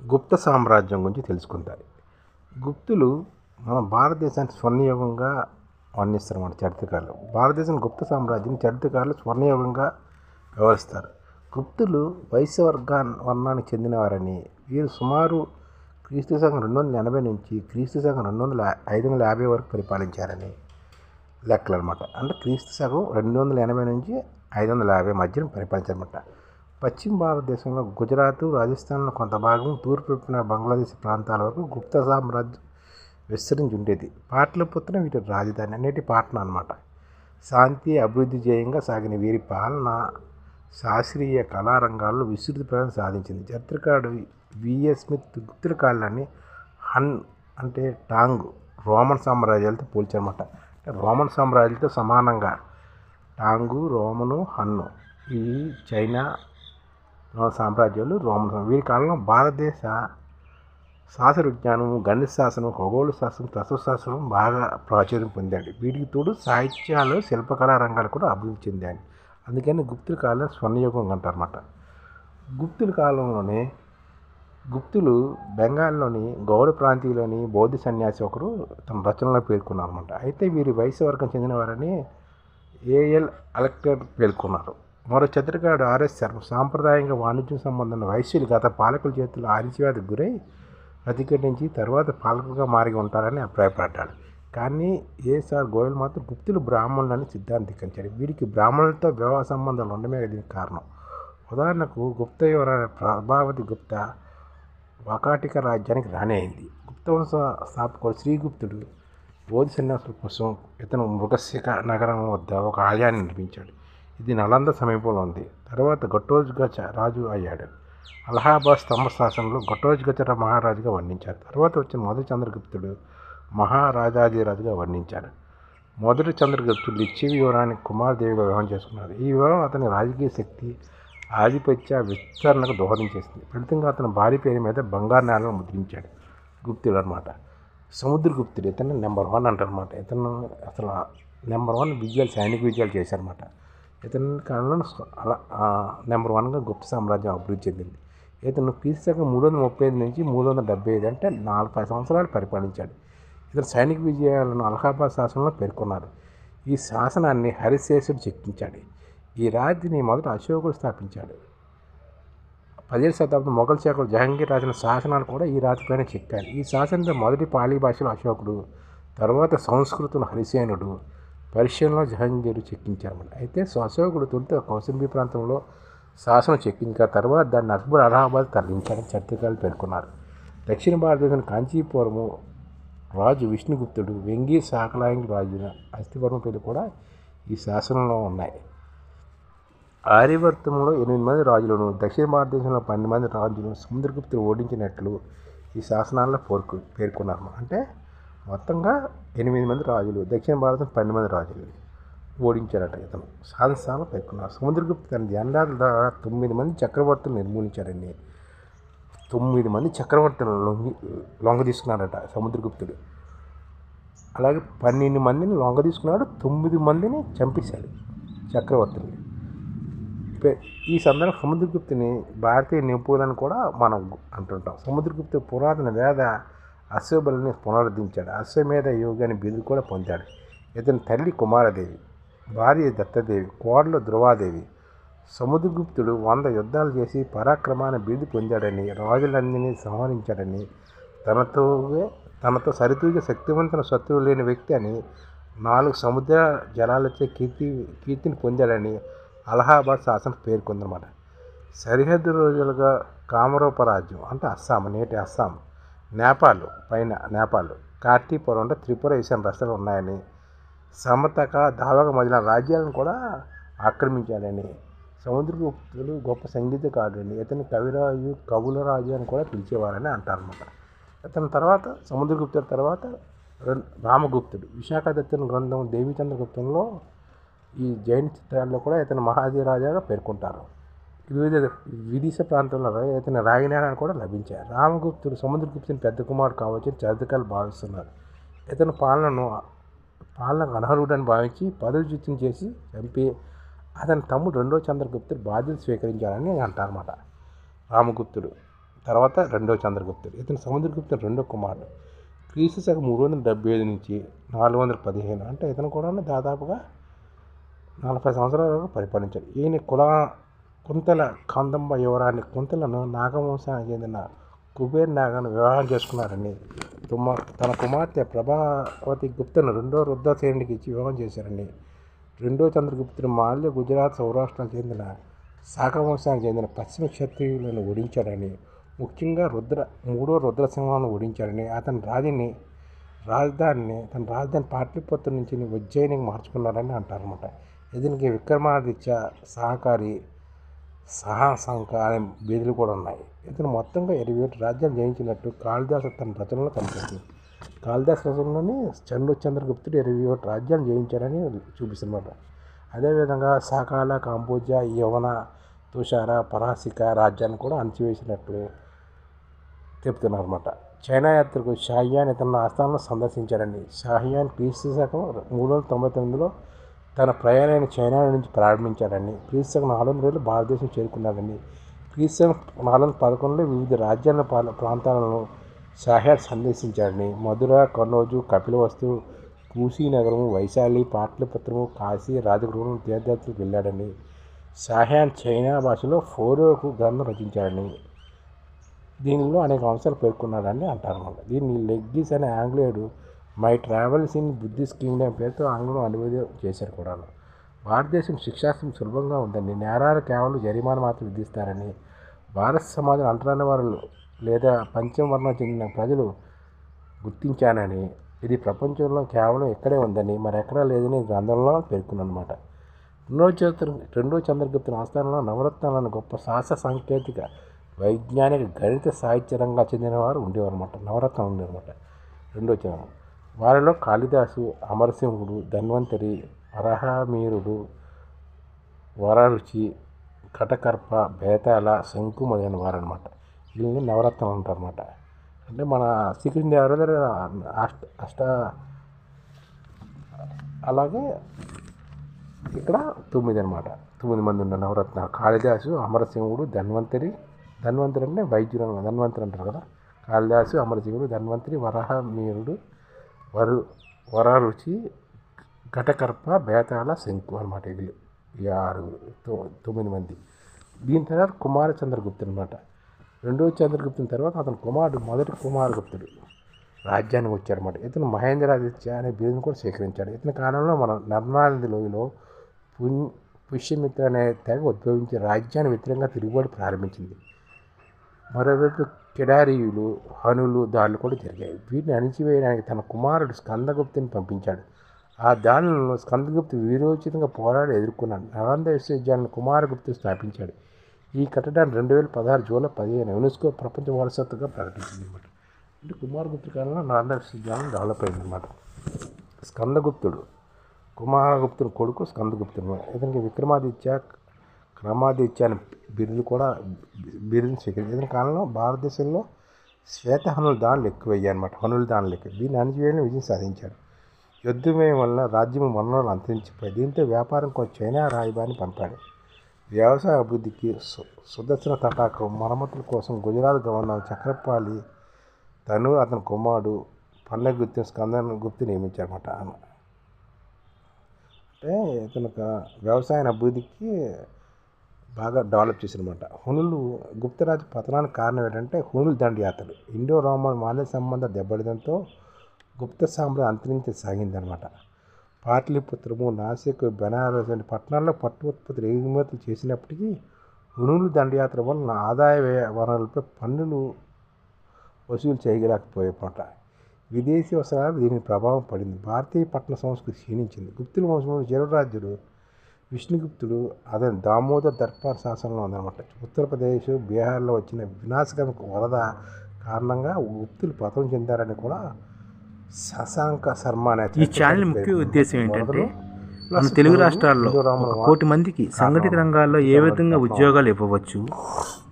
గుప్త సామ్రాజ్యం గురించి తెలుసుకుందాం గుప్తులు మన భారతదేశానికి స్వర్ణయుగంగా వర్ణిస్తారు మన చరిత్రకారులు. భారతదేశం గుప్త సామ్రాజ్యం చరిత్రకారులు స్వర్ణయుగంగా వివరిస్తారు గుప్తులు వైశ్య వర్గా వర్ణానికి చెందినవారని వీరు సుమారు క్రీస్తు సంఘం రెండు వందల ఎనభై నుంచి క్రీస్తు సంఘం రెండు వందల ఐదు వందల యాభై వరకు పరిపాలించారని లెక్కలు అనమాట అంటే క్రీస్తు శకం రెండు వందల ఎనభై నుంచి ఐదు వందల యాభై మధ్యన పరిపాలించారనమాట పశ్చిమ భారతదేశంలో గుజరాత్ రాజస్థాన్లో కొంత భాగం తూర్పు బంగ్లాదేశ్ ప్రాంతాల వరకు గుప్త సామ్రాజ్యం విస్తరించి ఉండేది పాటలీపుత్రం వీటి రాజధాని అనేటి పాట్నా అనమాట శాంతి అభివృద్ధి జయంగా సాగిన వీరి పాలన శాస్త్రీయ కళారంగాల్లో విస్తృత ప్రయాణం సాధించింది. చరిత్రకారుడు విఎస్ స్మిత్ గుప్తుల కాలాన్ని హన్ అంటే టాంగ్ రోమన్ సామ్రాజ్యాలతో పోల్చారన్నమాట. అంటే రోమన్ సామ్రాజ్యాలతో సమానంగా టాంగు రోమను హన్ను ఈ చైనా సామ్రాజ్యాలు రోమన్ వీరి కాలంలో భారతదేశ శాస్త్ర విజ్ఞానం గణిత శాస్త్రం ఖగోళ శాస్త్రం తత్వశాస్త్రం బాగా ప్రాచుర్యం పొందాడు. వీటికి తోడు సాహిత్యాలు శిల్పకళా రంగాలు కూడా అభివృద్ధి చెందాయి. అందుకని గుప్తుల కాలం స్వర్ణయుగం అంటారన్నమాట. గుప్తుల కాలంలోనే గుప్తులు బెంగాల్లోని గౌడ ప్రాంతీయులోని బౌద్ధ సన్యాసి ఒకరు తమ రచనలో పేర్కొన్నారన్నమాట. అయితే వీరి వయసు వర్గం చెందినవారని ఏఎల్ అలెక్టర్ పేర్కొన్నారు. మరో చిత్రకారుడు ఆర్ఎస్ శర్మ. సాంప్రదాయంగా వాణిజ్యం సంబంధం వైశ్యులు గత పాలకుల చేతుల్లో ఆరిచివ్యాధికి గురై ప్రతిఘటించి తర్వాత పాలకులుగా మారి ఉంటారని అభిప్రాయపడ్డాడు. కానీ ఏఎస్ఆర్ గోయల్ మాత్రం గుప్తులు బ్రాహ్మణులని సిద్ధాంతికించాడు వీరికి బ్రాహ్మణులతో వివాహ సంబంధాలు ఉండమే దీనికి కారణం. ఉదాహరణకు గుప్త యువరాణి ప్రభావతి గుప్త వకాటిక రాజ్యానికి రాణి అయింది. గుప్తవంశ స్థాపకుడు శ్రీగుప్తుడు బోధి సన్యాసుల కోసం ఇతను మృగశిఖ నగరం వద్ద ఒక ఆలయాన్ని నిర్మించాడు. ఇది నలంద సమీపంలో ఉంది. తర్వాత ఘటోజ్గచ రాజు అయ్యాడు. అలహాబాద్ స్తంభ శాసనంలో ఘటోజ్గచ మహారాజుగా వర్ణించారు. తర్వాత వచ్చిన మొదటి చంద్రగుప్తుడు మహారాజాదిరాజుగా వర్ణించారు. మొదటి చంద్రగుప్తుడు ఇచ్చి యువరానికి కుమారదేవిగా వివాహం చేసుకున్నారు ఈ వివాహం అతని రాజకీయ శక్తి ఆధిపత్య విస్తరణకు దోహదం చేసింది. ఫలితంగా అతని భార్య పేరు మీద బంగారు నేలను ముద్రించాడు గుప్తుడు అనమాట సముద్రగుప్తుడు ఇతను నెంబర్ వన్ అంటారనమాట ఇతను అసలు నెంబర్ వన్ విజయాలు సైనిక విజయాలు చేశారన్నమాట ఇతని కాలంలో అలా నెంబర్ వన్గా గుప్త సామ్రాజ్యం అభివృద్ధి చెందింది. ఇతను క్రీస్తు శాఖ మూడు వందల ముప్పై ఐదు నుంచి మూడు వందల డెబ్బై ఐదు అంటే నలభై సంవత్సరాలు పరిపాలించాడు. ఇతను సైనిక విజయాలను అలహాబాద్ శాసనంలో పేర్కొన్నారు. ఈ శాసనాన్ని హరిశేషుడు చెక్కించాడు. ఈ రాజ్యాన్ని మొదట అశోకుడు స్థాపించాడు. పదిహేడు శతాబ్దం మొఘల్ శాఖలు జహంగీర్ రాసిన శాసనాలు కూడా ఈ రాతిపైన చెక్కారు. ఈ శాసనంతో మొదటి పాళీ భాషలో అశోకుడు తర్వాత సంస్కృతం హరిసేనుడు పరిశీలనలో జహంగీరు చెక్కించారన్నమాట. అయితే అశోకుడు తొలుత కౌసంబి ప్రాంతంలో శాసనం చెక్కించిన తర్వాత దాన్ని అక్బర్ అలహాబాద్ తరలించారని చరిత్రకారులు పేర్కొన్నారు. దక్షిణ భారతదేశం కాంచీపురము రాజు విష్ణుగుప్తుడు వెంగి శాకలాయంగి రాజు అస్థివర్మ పేర్లు కూడా ఈ శాసనంలో ఉన్నాయి. ఆర్యవర్తంలో ఎనిమిది మంది రాజులను దక్షిణ భారతదేశంలో పన్నెండు మంది రాజులను సముద్రగుప్తులు ఓడించినట్లు ఈ శాసనాల్లో పేర్కొన్నారు అంటే మొత్తంగా ఎనిమిది మంది రాజులు దక్షిణ భారతం పన్నెండు మంది రాజులు ఓడించారట ఇతను. సాధనస్థానం పేర్కొన్నారు సముద్రగుప్త తన జెండాల ద్వారా తొమ్మిది మంది చక్రవర్తులు నిర్మూలించారండి. తొమ్మిది మంది చక్రవర్తులు లొంగి లొంగ తీసుకున్నాడట సముద్రగుప్తుడు. అలాగే పన్నెండు మందిని లొంగ తీసుకున్నాడు తొమ్మిది మందిని చంపేశాడు చక్రవర్తుల్ని ఈ సందర్భం సముద్రగుప్తుని భారతీయ నిపుణులని కూడా మనం అంటుంటాం. సముద్రగుప్తు పురాతన వేద అశ్వబలిని పునరుద్ధరించాడు. అశ్వమేధ యోగాన్ని బిరుదు కూడా పొందాడు. ఇతని తల్లి కుమారదేవి భార్య దత్తదేవి కోడలు ధ్రువాదేవి సముద్రగుప్తుడు వంద యుద్ధాలు చేసి పరాక్రమాన్ని బిరుదు పొందాడని రాజులందరినీ సంహరించాడని తనతో తనతో సరితూగే శక్తివంతుల శత్రువు లేని వ్యక్తి అని నాలుగు సముద్ర జలాలచే కీర్తి కీర్తిని పొందాడని అలహాబాద్ శాసనం పేర్కొందన్నమాట. సరిహద్దు రోజులుగా కామరూపరాజ్యం అంటే అస్సాం నేటి అస్సాం. నేపాల్ పైన నేపాల్ కార్తీపురం అంటే త్రిపుర ఈశాన్ రాష్ట్రాలు ఉన్నాయని సమతక దావక మొదలైన రాజ్యాలను కూడా ఆక్రమించాడని సముద్రగుప్తుడు గొప్ప సంగీతకారుడని ఇతని కవిరాజు కవుల రాజు అని కూడా పిలిచేవారని అంటారనమాట ఇతని తర్వాత సముద్రగుప్తుడి తర్వాత రామగుప్తుడు. విశాఖదత్తన్ గ్రంథం దేవీచంద్రగుప్తంలో ఈ జైన్ చిత్రాల్లో కూడా ఇతను మహాజీరాజాగా పేర్కొంటారు. వివిధ విదేశ ప్రాంతంలో ఇతని రాగినారాయణ కూడా లభించాయి. రామగుప్తుడు సముద్రగుప్తుని పెద్ద కుమారుడు కావచ్చు చరిత్రకాలు భావిస్తున్నారు. ఇతను పాలనను పాలనకు అనర్హుడని భావించి పదవి పదవిచ్యుతం చేసి చంపి అతని తమ్ముడు రెండో చంద్రగుప్తుడు బాధ్యత స్వీకరించాలని అంటారన్నమాట. రామగుప్తుడు తర్వాత రెండో చంద్రగుప్తుడు. ఇతను సముద్రగుప్తుడు రెండో కుమారుడు. క్రీస్తు శకం మూడు వందల డెబ్బై ఐదు నుంచి నాలుగు వందల పదిహేను అంటే ఇతను కూడా దాదాపుగా నలభై సంవత్సరాల వరకు పరిపాలించాడు. ఈయన కుల కుంతల కాందంబ యువరాణి కుంతలను నాగవంశానికి చెందిన కుబేర్ నాగను వివాహం చేసుకున్నారని తుమ్మ తన కుమార్తె ప్రభావతి గుప్తను రెండో రుద్రసేనుడికి ఇచ్చి వివాహం చేశారని రెండో చంద్రగుప్తుడు మాల్య గుజరాత్ సౌరాష్ట్రాలకు చెందిన శాఖవంశానికి చెందిన పశ్చిమ క్షత్రియులను ఓడించాడని ముఖ్యంగా రుద్ర మూడో రుద్రసింహాలను ఓడించాడని అతని రాజుని రాజధానిని తన రాజధాని పాటలిపుత్ర నుంచి ఉజ్జయినికి మార్చుకున్నారని అంటారన్నమాట. ఇతనికి విక్రమాదిత్య సహకారి సహాసంక అనే బీదులు కూడా ఉన్నాయి. ఇతను మొత్తంగా ఇరవై ఏడు రాజ్యాలు జయించినట్టు కాళిదాసు తన రచనలో కనిపిస్తుంది. కాళిదాస్ రచనలోని చంద్ర చంద్రగుప్తుడు ఇరవై ఒకటి రాజ్యాలు జయించాడని చూపిస్తున్నమాట. అదేవిధంగా సాకాల కాంబోజ యవన తుషార పరాసిక రాజ్యాన్ని కూడా అణచివేసినట్టు చెప్తున్నారు అనమాట చైనా యాత్రకు షాహియాన్ ఇతను ఆస్థానంలో సందర్శించాడండి షాహియాన్ క్రీస్తు శకం మూడు వందల తొంభై తొమ్మిదిలో తన ప్రయాణాన్ని చైనా నుంచి ప్రారంభించాడని క్రీస్తు నాలుగు రోజులు భారతదేశం చేరుకున్నాడని క్రీస్తు నాలుగు పదకొండులో వివిధ రాజ్యాల ప్రాంతాలను షాహియాన్ సందర్శించాడని మధుర కన్నోజు కపిలవస్తు కూసీనగరం వైశాలి పాటలిపుత్రము కాశీ రాజగృహం తీర్థయాత్రకు వెళ్ళాడని షాహియాన్ చైనా భాషలో ఫోరోకు గ్రంథం రచించాడని దీనిలో అనేక అంశాలు పేర్కొన్నాడని అంటారు దీన్ని లెగ్గిస్ అనే ఆంగ్లేయుడు my travels in Buddhist kingdom పేరుతో ఆంగ్లం అనువాదం చేశారు కూడా భారతదేశం శిక్షాస్త్రం సులభంగా ఉందండి. నేరాలు కేవలం జరిమానా మాత్రం విధిస్తారని భారత సమాజం అంటరాని వారు లేదా పంచమవర్ణం చెందిన ప్రజలు గుర్తించానని ఇది ప్రపంచంలో కేవలం ఇక్కడే ఉందని మరెక్కడా లేదని గ్రంథంలో పేర్కొన్నమాట రెండో చంద్ర రెండో చంద్రగుప్తుని ఆస్థానంలో నవరత్నాలను గొప్ప శాస్త్ర సాంకేతిక వైజ్ఞానిక గణిత సాహిత్య రంగా చెందినవారు ఉండేవారు అనమాట నవరత్నం ఉండేవన్నమాట రెండో చంద్రం వారిలో కాళిదాసు అమరసింహుడు ధన్వంతరి వరహమీరుడు వరరుచి కటకర్ప బేతాళ శంకు మొదలైన వారు అనమాట వీళ్ళని నవరత్నం అంటారు అనమాట అంటే మన శ్రీకృష్ణ దేవరాజు అష్ట అష్ట అలాగే ఇక్కడ తొమ్మిది అనమాట తొమ్మిది మంది ఉన్న నవరత్న. కాళిదాసు అమరసింహుడు ధన్వంతరి ధన్వంతరి అంటే వైద్యుడు ధన్వంతరి అంటారు కదా. కాళిదాసు అమరసింహుడు ధన్వంతరి వరహమీరుడు వరు వరరుచి ఘటకర్ప బేతాళ శంకు అనమాట వీళ్ళు ఈ ఆరుగురు తొమ్మిది మంది. దీని తర్వాత కుమార చంద్రగుప్తుడు అనమాట రెండో చంద్రగుప్తుని తర్వాత అతని కుమారుడు మొదటి కుమారగుప్తుడు. రాజ్యానికి వచ్చాడనమాట ఇతను మహేంద్రాదిత్య అనే బిరుదును కూడా స్వీకరించాడు ఇతని కాలంలో మన నర్మదా లోయలో పుణ్య పుష్యమిత్ర అనే తెగ ఉద్భవించి రాజ్యాన్ని వ్యతిరేకంగా తిరుగుబాటు ప్రారంభించింది. మరోవైపు కిడారీయులు హనులు దాడులు కూడా జరిగాయి. వీటిని అణిచివేయడానికి తన కుమారుడు స్కందగుప్తుని పంపించాడు. ఆ దాడులను స్కందగుప్తు వీరోచితంగా పోరాడి ఎదుర్కొన్నాడు. నలంద విశ్వవిద్యాలయం కుమారగుప్తు స్థాపించాడు. ఈ కట్టడాన్ని రెండు వేల పదహారు జూలై పదిహేను యునెస్కో ప్రపంచ వారసత్వంగా ప్రకటించింది అనమాట అంటే కుమారగుప్తు కాలంలో నలంద విశ్వవిద్యాలయం డెవలప్ అయింది అనమాట స్కందగుప్తుడు కుమారగుప్తుని కొడుకు స్కందగుప్తుడు. ఇతనికి విక్రమాదిత్య క్రమాదిత్య బిరుదు కూడా బిరుదుని స్వీకరించిన కాలంలో భారతదేశంలో శ్వేత హనుల దాడులు ఎక్కువయ్యాయి అనమాట హనుల దాడులు ఎక్కువ. దీన్ని అణిచివేయడం విజయం సాధించాడు యుద్ధమే వల్ల రాజ్యం వనరులు అంతరించిపోయి దీంతో వ్యాపారం కోసం చైనా రాయబారిని పంపాడు. వ్యవసాయ అభివృద్ధికి సు సుదర్శన తటాకం మరమ్మతుల కోసం గుజరాత్ గవర్నర్ చక్రపాలి తను అతని కుమారుడు పండగ గుర్తు స్కందన గుర్తు నియమించారన్నమాట. అంటే ఇతను వ్యవసాయ అభివృద్ధికి బాగా డెవలప్ చేశారన్నమాట. హునులు గుప్తరాజు పతనానికి కారణం ఏంటంటే హునుల దండయాత్రలు. ఇండో రోమన్ మాల్య సంబంధం దెబ్బడడంతో గుప్త సామ్రాజ్యం అంతరించి సాగిందనమాట పాటలిపుత్రము నాసిక్ బెనారస్ వంటి పట్టణాల్లో పట్టు ఉత్పత్తులు ఎగుమతులు చేసినప్పటికీ హునులు దండయాత్ర వలన ఆదాయ వనరులపై పన్నులు వసూలు చేయలేకపోయేమాట విదేశీ వస్త్రాలు దీని ప్రభావం పడింది. భారతీయ పట్టణ సంస్కృతి క్షీణించింది. గుప్తుల వంశంలో జలరాజ్యుడు విష్ణుగుప్తుడు అతని దామోదర్ దర్బార్ శాసనంలో ఉందన్నమాట. ఉత్తరప్రదేశ్ బీహార్లో వచ్చిన వినాశకరమైన వరద కారణంగా గుప్తులు పతనం చెందారని కూడా శశాంక శర్మ అనే ఈ ఛానల్ ముఖ్య ఉద్దేశం ఏంటంటే మన తెలుగు రాష్ట్రాల్లో కోటి మందికి సంఘటిత రంగాల్లో ఏ విధంగా ఉద్యోగాలు ఇవ్వవచ్చు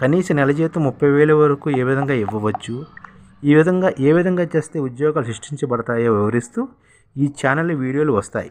కనీస నెల జీతం ముప్పై వేల వరకు ఏ విధంగా ఇవ్వవచ్చు ఈ విధంగా ఏ విధంగా చేస్తే ఉద్యోగాలు సృష్టించబడతాయో వివరిస్తూ ఈ ఛానల్ వీడియోలు వస్తాయి.